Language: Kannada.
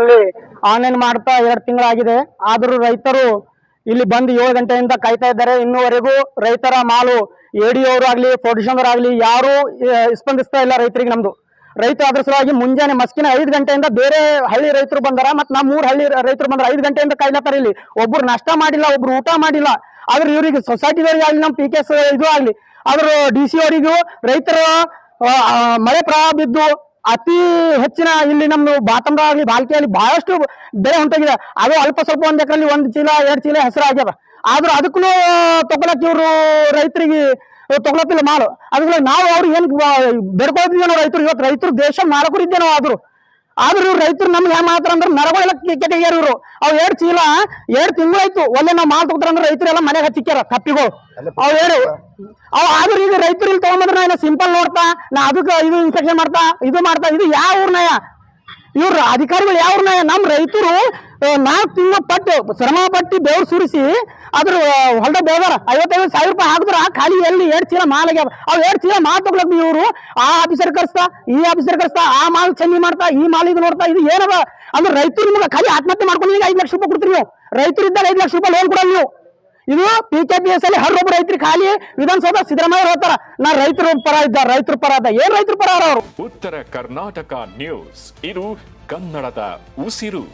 ಅಲ್ಲಿ ಆನ್ಲೈನ್ ಮಾಡ್ತಾ ಎರಡು ತಿಂಗಳಾಗಿದೆ. ಆದರೂ ರೈತರು ಇಲ್ಲಿ ಬಂದು ಏಳು ಗಂಟೆಯಿಂದ ಕಾಯ್ತಾ ಇದ್ದಾರೆ. ಇನ್ನೂವರೆಗೂ ರೈತರ ಮಾಲು ಎಡಿ ಅವರು ಆಗ್ಲಿ ಪ್ರೊಡ್ಯೂಸರ್ ಆಗ್ಲಿ, ಯಾರು ಸ್ಪಂದಿಸ್ತಾ ಇಲ್ಲ ರೈತರಿಗೆ ನಮ್ದು. ರೈತ ಅದ್ರ ಸಲುವಾಗಿ ಮುಂಜಾನೆ ಮಸ್ಕಿನ ಐದು ಗಂಟೆಯಿಂದ ಬೇರೆ ಹಳ್ಳಿ ರೈತರು ಬಂದಾರ. ಮತ್ ನಮ್ಮ ಮೂರ್ ಹಳ್ಳಿ ರೈತರು ಬಂದ್ರ. ಐದು ಗಂಟೆಯಿಂದ ಕಾಯ್ಲತ್ತಾರ ಇಲ್ಲಿ. ಒಬ್ರು ನಷ್ಟ ಮಾಡಿಲ್ಲ, ಒಬ್ರು ಊಟ ಮಾಡಿಲ್ಲ. ಆದ್ರೆ ಇವ್ರಿಗೆ ಸೊಸೈಟಿದವ್ರಿಗೆ ಆಗ್ಲಿ ನಮ್ಮ ಪಿ ಕೆ ಎಸ್ ಇದು ಆಗ್ಲಿ, ಆದ್ರ ಡಿ ಸಿ ಅವರಿಗೂ ರೈತರು ಮಳೆ ಪ್ರವಾಹ ಬಿದ್ದು ಅತಿ ಹೆಚ್ಚಿನ ಇಲ್ಲಿ ನಮ್ಮ ಬಾತಂಬ ಆಗ್ಲಿ ಬಾಲ್ಕಿಯಲ್ಲಿ ಬಹಳಷ್ಟು ಬೆಳೆ ಹೊಂಟೋಗಿದೆ. ಅದು ಅಲ್ಪ ಸ್ವಲ್ಪ ಒಂದ್ ಎಕರಲ್ಲಿ ಒಂದ್ ಚೀಲ, ಎರಡ್ ಚೀಲ ಹೆಸರು ಆಗ್ಯದ. ಆದ್ರೂ ಅದಕ್ಕೂ ತಗೊಳಕ್ ಇವ್ರು ರೈತರಿಗೆ ತಗೊಳತಿಲ್ಲ ಮಾಲು. ಅದ್ರ ನಾವು ಅವ್ರಿಗೆ ಏನ್ ಬೆಡ್ಕೊಳ್ತಿದ್ದೇವೆ ರೈತರು. ಇವತ್ತು ರೈತರು ದೇಶ ಮಾಲಕರು ಇದ್ದೆ ನಾವು ಆದ್ರು. ಆದ್ರೂ ಇವ್ರು ರೈತರು ನಮ್ಗೆ ಏನ್ ಮಾಡ್ತಾರ ಅಂದ್ರೆ ನರಗಳೆಲ್ಲ ಕೆಟಗ್ಯಾರ ಇವ್ರು. ಅವ್ ಎರಡ್ ಚೀಲ ಎರಡ್ ತಿಂಗಳಾಯ್ತು. ಒಳ್ಳೆ ನಾವು ಮಾಲ್ ತಗೋತಾರ ಅಂದ್ರೆ ರೈತರೆಲ್ಲ ಮನೆಗೆ ಹಚ್ಚಿಕ್ಯಾರ ಕಪ್ಪಿಗೋ ಅವ್ ಹೇಳು ಅವ್ ಆದ್ರೂ ಈಗ ರೈತರು ಇಲ್ಲಿ ತಗೊಂಡ್ರೆ ನಾ ಸಿಂಪಲ್ ನೋಡ್ತಾ ನಾ ಅದಕ್ಕೆ ಇದು ಇನ್ಸ್ಪೆಕ್ಷನ್ ಮಾಡ್ತಾ ಇದು ಮಾಡ್ತಾ ಇದು ಯಾವ ಊರ್ನಯ ಇವ್ರ ಅಧಿಕಾರಿಗಳು ಯಾವ ಊರ್ನಯ ನಮ್ ರೈತರು ನಾಲ್ಕು ತಿಂಗಳ ಪಟ್ಟು ಶ್ರಮ ಪಟ್ಟು ಬೆವ್ರು ಸುರಿಸಿ ಅದ್ರ ಹೊಲ್ದ ಬೆಳೆದಾರ ಐವತ್ತೈದು ಸಾವಿರ ರೂಪಾಯಿ ಹಾಕಿದ್ರ ಖಾಲಿ ಎಲ್ಲಿ ಎರಡ್ ಚೀಲ ಮಾಲ್ ಆಗ್ಯಾವ? ಅವ್ ಎರಡ್ ಚೀಲ ಮಾಲ್ ತಗೊಳಕ್ ಇವ್ರು, ಆ ಆಫೀಸರ್ ಕರ್ಸ್ತಾ, ಈ ಆಫೀಸರ್ ಕರ್ಸ್ತಾ, ಆ ಮಾಲ್ ಚಂದಿ ಮಾಡ್ತಾ, ಈ ಮಾಲ್ ಇದು ನೋಡ್ತಾ, ಇದು ಏನದ? ಅಂದ್ರೆ ರೈತರು ನಿಮ್ಗೆ ಖಾಲಿ ಆತ್ಮಹತ್ಯೆ ಮಾಡ್ಕೊಂಡು ಈಗ ಐದು ಲಕ್ಷ ರೂಪಾಯಿ ಕೊಡ್ತೀರಿ ನೀವು. ರೈತರು ಇದ್ದಾಗ ಐದು ಲಕ್ಷ ರೂಪಾಯಿ ಲೋನ್ ಕೊಡಲ್ಲ ನೀವು. ಇದು ಪಿ ಕೆ ಪಿ ಎಸ್ ಅಲ್ಲಿ ಹರೊಬ್ಬ ರೈತರು ಖಾಲಿ, ವಿಧಾನಸೌಧ ಸಿದ್ದರಾಮಯ್ಯ ಹೇಳ್ತಾರ ನಾ ರೈತರ ಪರ ಇದ್ದ, ರೈತರ ಪರ ಅದ. ಏನ್ ರೈತರ ಪರ ಅವರು? ಉತ್ತರ ಕರ್ನಾಟಕ ನ್ಯೂಸ್. ಇದು ಕನ್ನಡದ ಉಸಿರು.